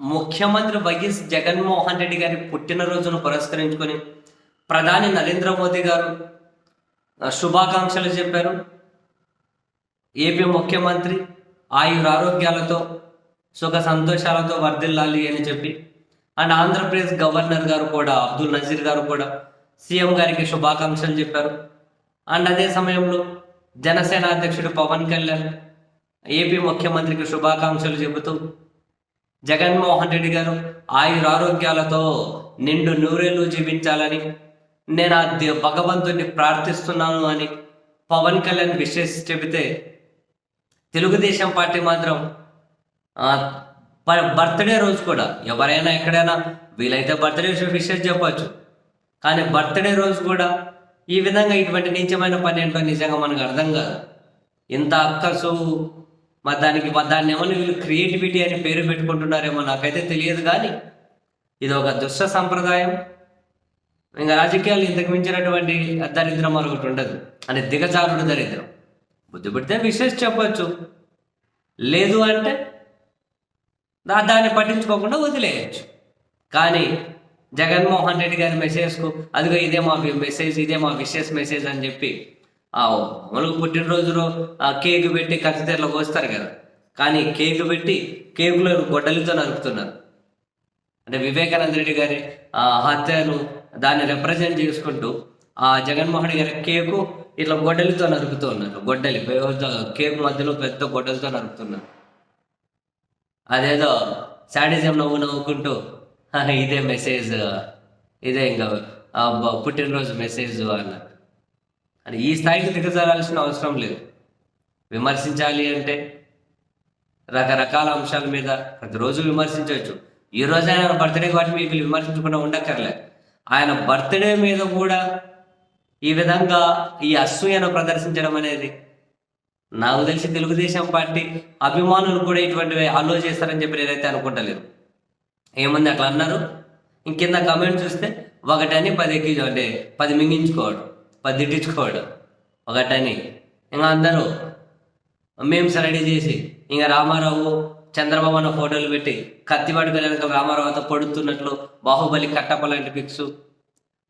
ముఖ్యమంత్రి వైఎస్ జగన్మోహన్ రెడ్డి గారి పుట్టినరోజును పురస్కరించుకొని ప్రధాని నరేంద్ర మోదీ గారు శుభాకాంక్షలు చెప్పారు. ఏపీ ముఖ్యమంత్రి ఆయురారోగ్యాలతో సుఖ సంతోషాలతో వర్ధిల్లాలి అని చెప్పి అండ్ ఆంధ్రప్రదేశ్ గవర్నర్ గారు కూడా అబ్దుల్ నజీర్ గారు కూడా సీఎం గారికి శుభాకాంక్షలు చెప్పారు. అండ్ అదే సమయంలో జనసేన అధ్యక్షుడు పవన్ కళ్యాణ్ ఏపీ ముఖ్యమంత్రికి శుభాకాంక్షలు చెబుతూ జగన్మోహన్ రెడ్డి గారు ఆయురారోగ్యాలతో నిండు నూరేళ్ళు జీవించాలని నేను ఆ దే- భగవంతుడిని ప్రార్థిస్తున్నాను అని పవన్ కళ్యాణ్ విషెస్ చెబితే తెలుగుదేశం పార్టీ మాత్రం బర్త్డే రోజు కూడా ఎవరైనా ఎక్కడైనా వీలైతే బర్త్డే విషయం చెప్పచ్చు. కానీ బర్త్డే రోజు కూడా ఈ విధంగా ఇటువంటి నీచమైన పని ఏంటో నిజంగా మనకు అర్థం కాదు. ఇంత అక్కసు మరి దానికి దాన్ని ఏమన్నా వీళ్ళు క్రియేటివిటీ అని పేరు పెట్టుకుంటున్నారేమో నాకైతే తెలియదు కానీ ఇది ఒక దుష్ట సంప్రదాయం. ఇంకా రాజకీయాలు ఇంతకు మించినటువంటి దరిద్రం మరొకటి ఉండదు. అని దిగజారుడు దరిద్రం. బుద్ధి పెడితే విశేష చెప్పచ్చు. లేదు అంటే దాన్ని పట్టించుకోకుండా వదిలేయచ్చు. కానీ జగన్మోహన్ రెడ్డి గారి మెసేజ్కు అదిగో ఇదే మా మెసేజ్ ఇదే మా విశేష మెసేజ్ అని చెప్పి మామూలుగా పుట్టినరోజులో ఆ కేక్ పెట్టి కత్తితెరలో కోస్తారు కదా. కానీ కేక్ పెట్టి కేకులో గొడ్డలితో నరుకుతున్నారు. అంటే వివేకానంద రెడ్డి గారి ఆ హత్యను దాన్ని రిప్రజెంట్ చేసుకుంటూ ఆ జగన్మోహన్ గారి కేకు ఇట్లా గొడ్డలితో నరుకుతూ ఉన్నారు. గొడ్డలి పెద్ద కేకు మధ్యలో పెద్ద గొడ్డలతో నరుకుతున్నారు. అదేదో శాడిజం నవ్వు నవ్వుకుంటూ ఇదే మెసేజ్ ఇదే ఇంకా పుట్టినరోజు మెసేజ్ అన్నారు. అని ఈ స్థాయికి దిగజారాల్సిన అవసరం లేదు. విమర్శించాలి అంటే రకరకాల అంశాల మీద ప్రతిరోజు విమర్శించవచ్చు. ఈ రోజు ఆయన బర్త్డే కాబట్టి మీకు విమర్శించకుండా ఉండక్కర్లే. ఆయన బర్త్డే మీద కూడా ఈ విధంగా ఈ అసూయను ప్రదర్శించడం అనేది నాకు తెలిసి తెలుగుదేశం పార్టీ అభిమానులు కూడా ఇటువంటివి అలో చేస్తారని చెప్పి నేనైతే అనుకుంటలేదు. ఏముంది అట్లా అన్నారు? ఇంకింద కమెంట్ చూస్తే ఒకటని పది ఎక్కి అంటే పది మింగించుకోవడం. పద్దిట్టించుకోవడం ఒకటని. ఇంకా అందరూ మేమ్స్ రెడీ చేసి ఇంకా రామారావు చంద్రబాబు అన్న ఫోటోలు పెట్టి కత్తి పట్టుకుని వెనక రామారావుతో పడుతున్నట్లు బాహుబలి కట్టప్ప లాంటి పిక్స్.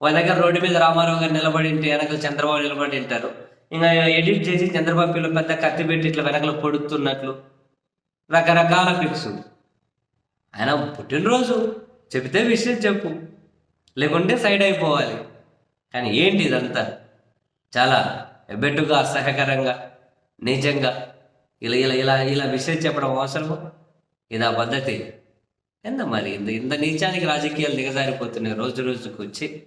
వాళ్ళ దగ్గర రోడ్డు మీద రామారావు గారు నిలబడి ఉంటే వెనక చంద్రబాబు నిలబడి ఉంటారు. ఇంకా ఎడిట్ చేసి చంద్రబాబు పిల్లలు పెద్ద కత్తి పెట్టి ఇట్లా వెనకలు పొడుతున్నట్లు రకరకాల పిక్స్. ఆయన పుట్టినరోజు. చెబితే విషయం చెప్పు. లేకుంటే సైడ్ అయిపోవాలి. కానీ ఏంటి ఇదంతా? చాలా ఎబ్బెట్టుగా అసహ్యకరంగా నీచంగా ఇలా ఇలా ఇలా ఇలా విషయం చెప్పడం అవసరము? ఇది ఆ పద్ధతి. ఎంత మరి? ఇంత ఇంత నీచానికి రాజకీయాలు దిగజారిపోతున్నాయి రోజు రోజుకు వచ్చి.